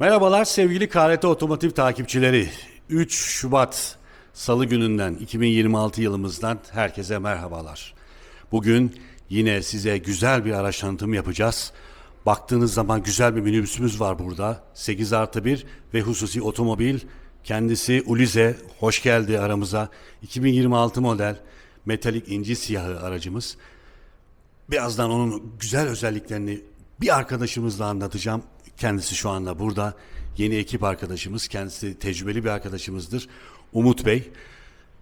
Merhabalar sevgili KRT Otomotiv takipçileri. 3 Şubat Salı gününden 2026 yılımızdan herkese merhabalar. Bugün yine size güzel bir araç tanıtımı yapacağız. Baktığınız zaman güzel bir minibüsümüz var burada. 8 artı 1 ve hususi otomobil. Kendisi Ulize. Hoş geldi aramıza. 2026 model metalik inci siyahı aracımız. Birazdan onun güzel özelliklerini bir arkadaşımızla anlatacağım. Kendisi şu anda burada. Yeni ekip arkadaşımız. Kendisi tecrübeli bir arkadaşımızdır. Umut Bey.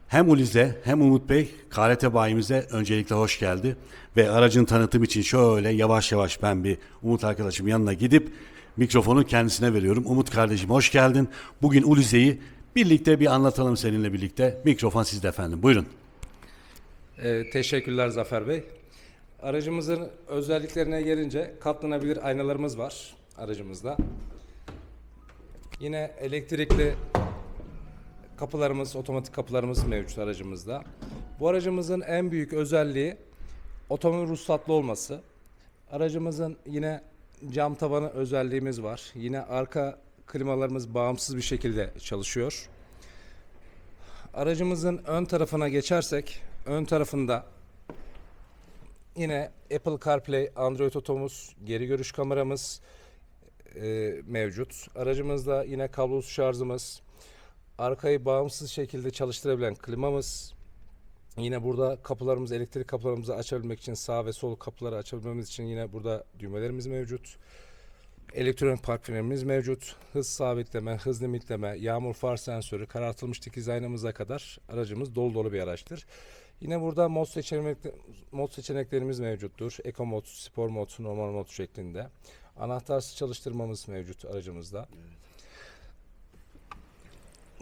Hem Ulize hem Umut Bey KRT bayimize öncelikle hoş geldi. Ve aracın tanıtım için şöyle yavaş yavaş ben bir Umut arkadaşım yanına gidip mikrofonu kendisine veriyorum. Umut kardeşim hoş geldin. Bugün Ulize'yi birlikte bir anlatalım seninle birlikte. Mikrofon sizde efendim. Buyurun. Ee, teşekkürler Zafer Bey. Aracımızın özelliklerine gelince katlanabilir aynalarımız var aracımızda. Yine elektrikli kapılarımız, otomatik kapılarımız mevcut aracımızda. Bu aracımızın en büyük özelliği otomobil ruhsatlı olması. Aracımızın yine cam tavanı özelliğimiz var. Yine arka klimalarımız bağımsız bir şekilde çalışıyor. Aracımızın ön tarafına geçersek, ön tarafında yine Apple CarPlay, Android Oto'muz, geri görüş kameramız e, mevcut. Aracımızda yine kablosuz şarjımız, arkayı bağımsız şekilde çalıştırabilen klimamız, yine burada kapılarımız, elektrik kapılarımızı açabilmek için sağ ve sol kapıları açabilmemiz için yine burada düğmelerimiz mevcut. Elektronik park frenimiz mevcut. Hız sabitleme, hız limitleme, yağmur far sensörü, karartılmış dikiz aynamıza kadar aracımız dolu dolu bir araçtır. Yine burada mod, seçenek, mod seçeneklerimiz mevcuttur. Eco mod, spor mod, normal mod şeklinde. Anahtarsız çalıştırmamız mevcut aracımızda.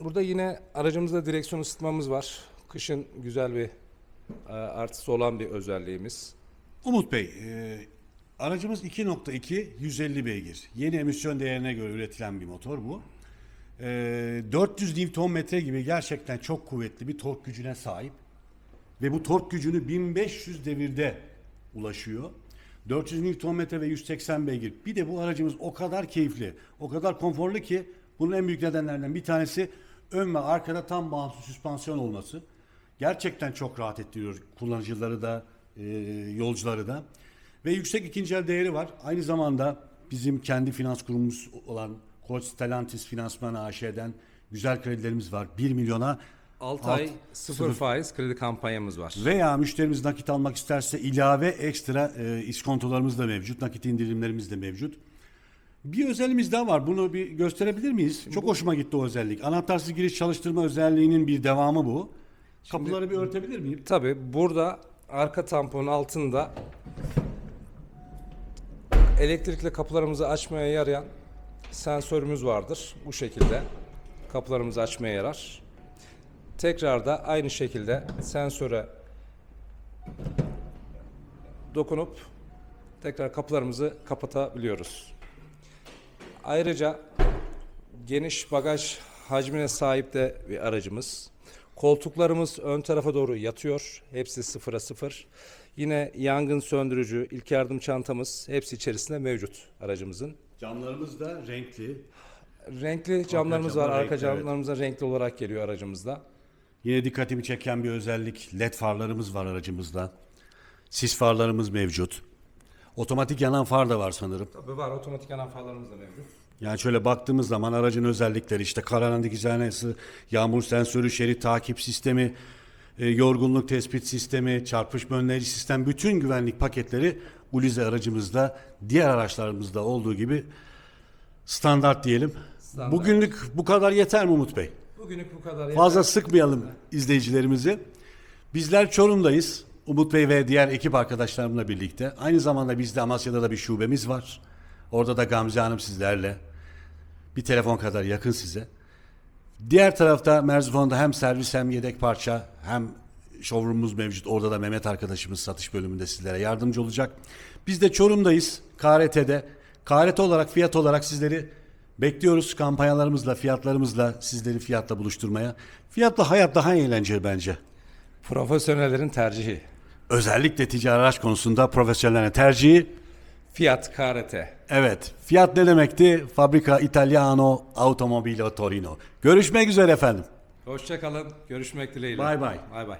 Burada yine aracımızda direksiyon ısıtmamız var. Kışın güzel bir e, artısı olan bir özelliğimiz. Umut Bey, e, aracımız 2.2 150 beygir. Yeni emisyon değerine göre üretilen bir motor bu. E, 400 Nm gibi gerçekten çok kuvvetli bir tork gücüne sahip. Ve bu tork gücünü 1500 devirde ulaşıyor. 400 Nm ve 180 beygir. Bir de bu aracımız o kadar keyifli, o kadar konforlu ki bunun en büyük nedenlerden bir tanesi ön ve arkada tam bağımsız süspansiyon olması. Gerçekten çok rahat ettiriyor kullanıcıları da, e, yolcuları da. Ve yüksek ikinci el değeri var. Aynı zamanda bizim kendi finans kurumumuz olan Koç Stellantis Finansman AŞ'den güzel kredilerimiz var. 1 milyona 6 Alt- ay sıfır faiz kredi kampanyamız var. veya müşterimiz nakit almak isterse ilave ekstra e, iskontolarımız da mevcut. Nakit indirimlerimiz de mevcut. Bir özelliğimiz daha var. Bunu bir gösterebilir miyiz? Çok hoşuma gitti o özellik. Anahtarsız giriş çalıştırma özelliğinin bir devamı bu. Kapıları bir örtebilir miyim? Tabi burada arka tamponun altında elektrikli kapılarımızı açmaya yarayan sensörümüz vardır. Bu şekilde kapılarımızı açmaya yarar. Tekrar da aynı şekilde sensöre dokunup tekrar kapılarımızı kapatabiliyoruz. Ayrıca geniş bagaj hacmine sahip de bir aracımız. Koltuklarımız ön tarafa doğru yatıyor. Hepsi sıfıra sıfır. Yine yangın söndürücü, ilk yardım çantamız hepsi içerisinde mevcut aracımızın. Camlarımız da renkli. Renkli camlarımız var. camlar Arka renkli, camlarımız da renkli olarak geliyor aracımızda. Yine dikkatimi çeken bir özellik led farlarımız var aracımızda. Sis farlarımız mevcut. Otomatik yanan far da var sanırım. Tabii var. Otomatik yanan farlarımız da mevcut. Yani şöyle baktığımız zaman aracın özellikleri işte karanlık dikiz aynası, yağmur sensörü, şerit takip sistemi, e, yorgunluk tespit sistemi, çarpışma önleyici sistem bütün güvenlik paketleri Ulize aracımızda diğer araçlarımızda olduğu gibi standart diyelim. Standart. Bugünlük bu kadar yeter mi Umut Bey? Bugünlük bu kadar. Fazla sıkmayalım izleyicilerimizi. Bizler Çorum'dayız. Umut Bey ve diğer ekip arkadaşlarımla birlikte. Aynı zamanda bizde Amasya'da da bir şubemiz var. Orada da Gamze Hanım sizlerle. Bir telefon kadar yakın size. Diğer tarafta Merzifon'da hem servis hem yedek parça hem showroom'umuz mevcut. Orada da Mehmet arkadaşımız satış bölümünde sizlere yardımcı olacak. Biz de Çorum'dayız. KRT'de. KRT olarak fiyat olarak sizleri bekliyoruz. Kampanyalarımızla, fiyatlarımızla sizleri fiyatla buluşturmaya. Fiyatla hayat daha eğlenceli bence. Profesyonellerin tercihi. Özellikle ticari araç konusunda profesyonellerin tercihi Fiat KRT. Evet. Fiyat ne demekti? Fabrika Italiano Automobile Torino. Görüşmek üzere efendim. Hoşçakalın. Görüşmek dileğiyle. Bay bay. Bay bay.